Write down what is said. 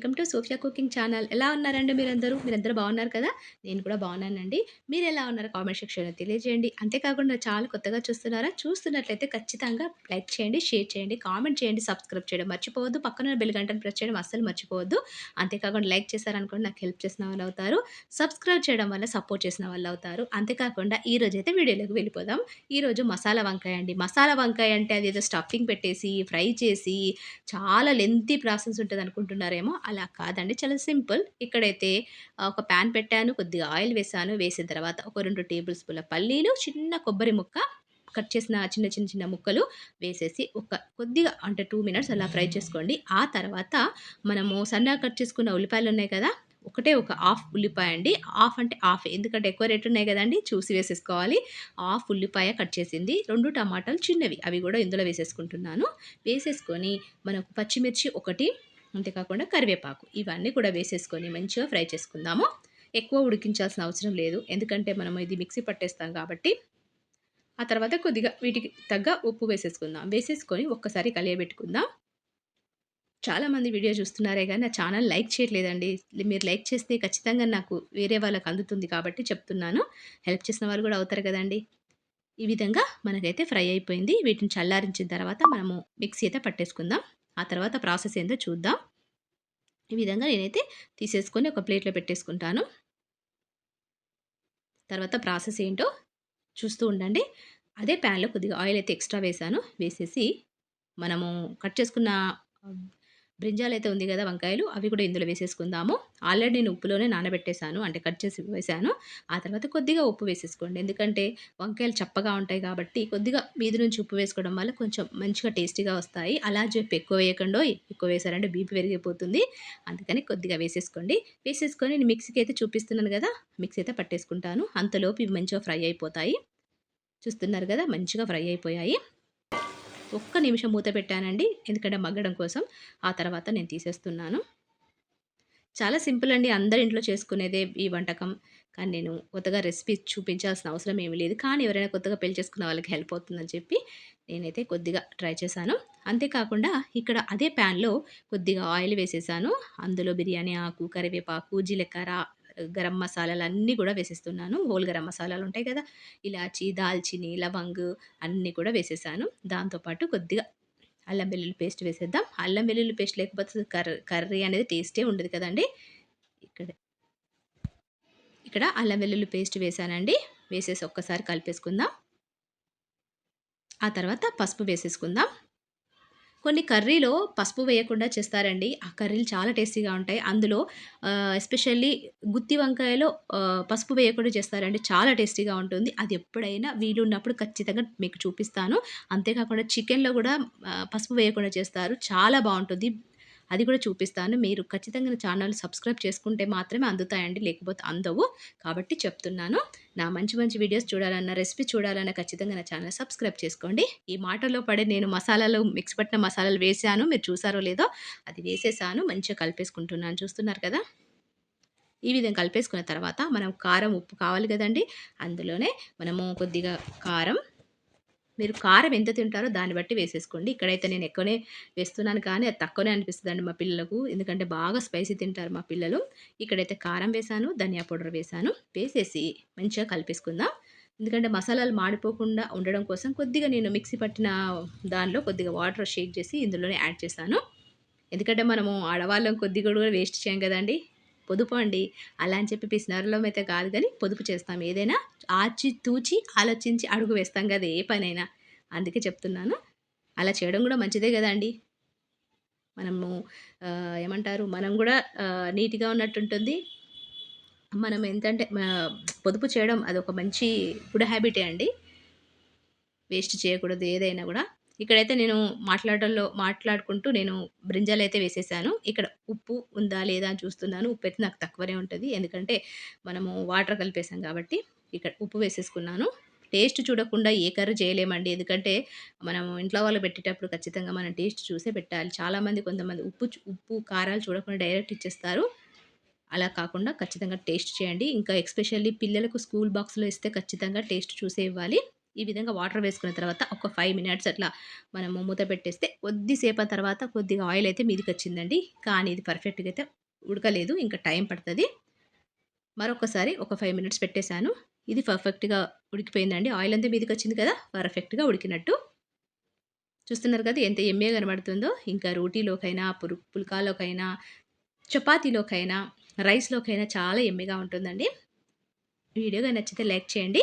Welcome to Sofia cooking channel. ఎలా ఉన్నారండి మీరందరూ? మీరందరూ బాగున్నారు కదా? నేను కూడా బాగున్నానండి. మీరు ఎలా ఉన్నారో కామెంట్ సెక్షన్లో తెలియజేయండి. అంతేకాకుండా చాలా కొత్తగా చూస్తున్నారా? చూస్తున్నట్లయితే ఖచ్చితంగా లైక్ చేయండి షేర్ చేయండి కామెంట్ చేయండి సబ్స్క్రైబ్ చేయడం మర్చిపోవద్దు. పక్కన బెల్ గంటను ప్రెస్ చేయడం అస్సలు మర్చిపోవద్దు. అంతేకాకుండా లైక్ చేశారనుకోండి నాకు హెల్ప్ చేసిన వాళ్ళు అవుతారు. సబ్స్క్రైబ్ చేయడం వల్ల సపోర్ట్ చేసిన వాళ్ళు అవుతారు. అంతేకాకుండా ఈ రోజు అయితే వీడియోలోకి వెళ్ళిపోదాం. ఈరోజు మసాలా వంకాయ అండి. మసాలా వంకాయ అంటే అది ఏదో స్టఫింగ్ పెట్టేసి ఫ్రై చేసి చాలా లెంతీ ప్రాసెస్ ఉంటుంది అనుకుంటున్నారేమో అలా కాదండి. చాలా సింపుల్. ఇక్కడైతే ఒక ప్యాన్ పెట్టాను కొద్దిగా ఆయిల్ వేసాను. వేసిన తర్వాత ఒక రెండు టేబుల్ స్పూన్ల పల్లీలు చిన్న కొబ్బరి ముక్క కట్ చేసిన చిన్న చిన్న చిన్న ముక్కలు వేసేసి ఒక కొద్దిగా అంటే టూ మినిట్స్ అలా ఫ్రై చేసుకోండి. ఆ తర్వాత మనము సన్నగా కట్ చేసుకున్న ఉల్లిపాయలు ఉన్నాయి కదా ఒకటే ఒక హాఫ్ ఉల్లిపాయ అండి. హాఫ్ అంటే హాఫ్ ఎందుకంటే ఎక్కువ రేట్ ఉన్నాయి కదండి చూసి వేసేసుకోవాలి. హాఫ్ ఉల్లిపాయ కట్ చేసింది. రెండు టమాటాలు చిన్నవి అవి కూడా ఇందులో వేసేసుకుంటున్నాను. వేసేసుకొని మనకు పచ్చిమిర్చి ఒకటి అంతేకాకుండా కరివేపాకు. ఇవన్నీ కూడా వేసేసుకొని మంచిగా ఫ్రై చేసుకుందాము. ఎక్కువ ఉడికించాల్సిన అవసరం లేదు. ఎందుకంటే మనం ఇది మిక్సీ పట్టేస్తాం కాబట్టి. ఆ తర్వాత కొద్దిగా వీటికి తగ్గ ఉప్పు వేసేసుకుందాం. వేసేసుకొని ఒక్కసారి కలియబెట్టుకుందాం. చాలామంది వీడియో చూస్తున్నారే కానీ నా ఛానల్ లైక్ చేయట్లేదండి. మీరు లైక్ చేస్తే ఖచ్చితంగా నాకు వేరే వాళ్ళకి అందుతుంది కాబట్టి చెప్తున్నాను. హెల్ప్ చేసిన వాళ్ళు కూడా అవుతారు కదండి. ఈ విధంగా మనకైతే ఫ్రై అయిపోయింది. వీటిని చల్లారించిన తర్వాత మనము మిక్సీ అయితే పట్టేసుకుందాం. ఆ తర్వాత ప్రాసెస్ ఏందో చూద్దాం. ఈ విధంగా నేనైతే తీసేసుకొని ఒక ప్లేట్లో పెట్టేసుకుంటాను. తర్వాత ప్రాసెస్ ఏంటో చూస్తూ ఉండండి. అదే ప్యాన్లో కొద్దిగా ఆయిల్ అయితే ఎక్స్ట్రా వేసాను వేసేసి మనము కట్ చేసుకున్న బ్రింజాల్ అయితే ఉంది కదా వంకాయలు అవి కూడా ఇందులో వేసేసుకుందాము. ఆల్రెడీ నేను ఉప్పులోనే నానబెట్టేశాను అంటే కట్ చేసి వేసాను. ఆ తర్వాత కొద్దిగా ఉప్పు వేసేసుకోండి. ఎందుకంటే వంకాయలు చప్పగా ఉంటాయి కాబట్టి కొద్దిగా మీద నుంచి ఉప్పు వేసుకోవడం వల్ల కొంచెం మంచిగా టేస్టీగా వస్తాయి. అలా చెప్పి ఎక్కువ వేయకుండా ఎక్కువ వేసారంటే బీపీ పెరిగిపోతుంది. అందుకని కొద్దిగా వేసేసుకోండి. వేసేసుకొని నేను మిక్సీకి అయితే చూపిస్తున్నాను కదా మిక్సీ అయితే పట్టేసుకుంటాను. అంతలోపు ఇవి మంచిగా ఫ్రై అయిపోతాయి. చూస్తున్నారు కదా మంచిగా ఫ్రై అయిపోయాయి. ఒక్క నిమిషం మూత పెట్టానండి ఎందుకంటే మగ్గడం కోసం. ఆ తర్వాత నేను తీసేస్తున్నాను. చాలా సింపుల్ అండి అందరి ఇంట్లో చేసుకునేదే ఈ వంటకం. కానీ నేను కొత్తగా రెసిపీ చూపించాల్సిన అవసరం ఏమీ లేదు. కానీ ఎవరైనా కొత్తగా పెళ్ళి చేసుకున్న వాళ్ళకి హెల్ప్ అవుతుందని చెప్పి నేనైతే కొద్దిగా ట్రై చేశాను. అంతేకాకుండా ఇక్కడ అదే ప్యాన్లో కొద్దిగా ఆయిల్ వేసేసాను. అందులో బిర్యానీ ఆకు కరివేపాకు జీలకర్ర గరం మసాలాలు అన్నీ కూడా వేసేస్తున్నాను. హోల్ గరం మసాలాలు ఉంటాయి కదా ఇలాచి దాల్చిని లవంగ్ అన్నీ కూడా వేసేసాను. దాంతోపాటు కొద్దిగా అల్లం వెల్లుల్లి పేస్ట్ వేసేద్దాం. అల్లం వెల్లుల్లి పేస్ట్ లేకపోతే కర్రీ కర్రీ అనేది టేస్టే ఉండదు కదండి. ఇక్కడ ఇక్కడ అల్లం వెల్లుల్లి పేస్ట్ వేసానండి. వేసేసి ఒక్కసారి కలిపేసుకుందాం. ఆ తర్వాత పసుపు వేసేసుకుందాం. కొన్ని కర్రీలో పసుపు వేయకుండా చేస్తారండి. ఆ కర్రీలు చాలా టేస్టీగా ఉంటాయి. అందులో ఎస్పెషల్లీ గుత్తి వంకాయలో పసుపు వేయకుండా చేస్తారండి. చాలా టేస్టీగా ఉంటుంది. అది ఎప్పుడైనా వీలున్నప్పుడు ఖచ్చితంగా మీకు చూపిస్తాను. అంతేకాకుండా చికెన్లో కూడా పసుపు వేయకుండా చేస్తారు. చాలా బాగుంటుంది. అది కూడా చూపిస్తాను. మీరు ఖచ్చితంగా ఛానల్ సబ్స్క్రైబ్ చేసుకుంటే మాత్రమే అందుతాయండి లేకపోతే అందవు. కాబట్టి చెప్తున్నాను. నా మంచి మంచి వీడియోస్ చూడాలన్న రెసిపీ చూడాలన్న ఖచ్చితంగా నా ఛానల్ సబ్స్క్రైబ్ చేసుకోండి. ఈ మాటలో పడే నేను మసాలాలు మిక్స్ పట్టిన మసాలాలు వేసాను మీరు చూసారో లేదో అది వేసేసాను. మంచిగా కలిపేసుకుంటున్నాను. చూస్తున్నారు కదా? ఈ విధంగా కలిపేసుకున్న తర్వాత మనం కారం ఉప్పు కావాలి కదండి. అందులోనే మనము కొద్దిగా కారం మీరు కారం ఎంత తింటారో దాన్ని బట్టి వేసేసుకోండి. ఇక్కడైతే నేను ఎక్కువనే వేస్తున్నాను కానీ అది తక్కువనే అనిపిస్తుందండి మా పిల్లలకు. ఎందుకంటే బాగా స్పైసీ తింటారు మా పిల్లలు. ఇక్కడైతే కారం వేసాను ధనియా పౌడర్ వేసాను వేసేసి మంచిగా కలిపేసుకుందాం. ఎందుకంటే మసాలాలు మాడిపోకుండా ఉండడం కోసం కొద్దిగా నేను మిక్సీ పట్టిన దానిలో కొద్దిగా వాటర్ షేక్ చేసి ఇందులోనే యాడ్ చేశాను ఎందుకంటే మనము ఆడవాళ్ళం కొద్దిగా కూడా వేస్ట్ చేయం కదండి. పొదుపు అండి. అలా అని చెప్పి పిసినారులో అయితే కాదు కానీ పొదుపు చేస్తాం. ఏదైనా ఆచి తూచి ఆలోచించి అడుగు వేస్తాం కదా ఏ పనైనా. అందుకే చెప్తున్నాను. అలా చేయడం కూడా మంచిదే కదండి మనము ఏమంటారు? మనం కూడా నీట్గా ఉన్నట్టుంటుంది. మనం ఎంతంటే పొదుపు చేయడం అదొక మంచి గుడ్ హ్యాబిటే అండి. వేస్ట్ చేయకూడదు ఏదైనా కూడా. ఇక్కడైతే నేను మాట్లాడడంలో మాట్లాడుకుంటూ నేను బ్రింజాలు అయితే వేసేసాను. ఇక్కడ ఉప్పు ఉందా లేదా అని చూస్తున్నాను. ఉప్పు అయితే నాకు తక్కువనే ఉంటుంది. ఎందుకంటే మనము వాటర్ కలిపేసాం కాబట్టి ఇక్కడ ఉప్పు వేసేసుకున్నాను. టేస్ట్ చూడకుండా ఏ కర్రీ చేయలేమండి. ఎందుకంటే మనం ఇంట్లో వాళ్ళు పెట్టేటప్పుడు ఖచ్చితంగా మనం టేస్ట్ చూసే పెట్టాలి. చాలామంది కొంతమంది ఉప్పు ఉప్పు కారాలు చూడకుండా డైరెక్ట్ ఇచ్చేస్తారు. అలా కాకుండా ఖచ్చితంగా టేస్ట్ చేయండి. ఇంకా ఎక్స్పెషల్లీ పిల్లలకు స్కూల్ బాక్స్లో ఇస్తే ఖచ్చితంగా టేస్ట్ చూసే ఇవ్వాలి. ఈ విధంగా వాటర్ వేసుకున్న తర్వాత ఒక ఫైవ్ మినిట్స్ అట్లా మనము మూత పెట్టేస్తే కొద్దిసేపు తర్వాత కొద్దిగా ఆయిల్ అయితే మీదకొచ్చిందండి. కానీ ఇది పర్ఫెక్ట్‌గా అయితే ఉడకలేదు. ఇంకా టైం పడుతుంది మరొకసారి ఒక ఫైవ్ మినిట్స్ పెట్టేశాను ఇది పర్ఫెక్ట్‌గా ఉడికిపోయిందండి. ఆయిల్ అంతా మీదకొచ్చింది కదా! పర్ఫెక్ట్‌గా ఉడికినట్టు. చూస్తున్నారు కదా! ఎంత యమ్మీగా కనబడుతుందో. ఇంకా రోటీలోకైనా, పురు పుల్కాలోకైనా, చపాతీలోకైనా, రైస్‌లోకైనా చాలా ఎమ్మెగా ఉంటుందండి. వీడియోగా నచ్చితే లైక్ చేయండి.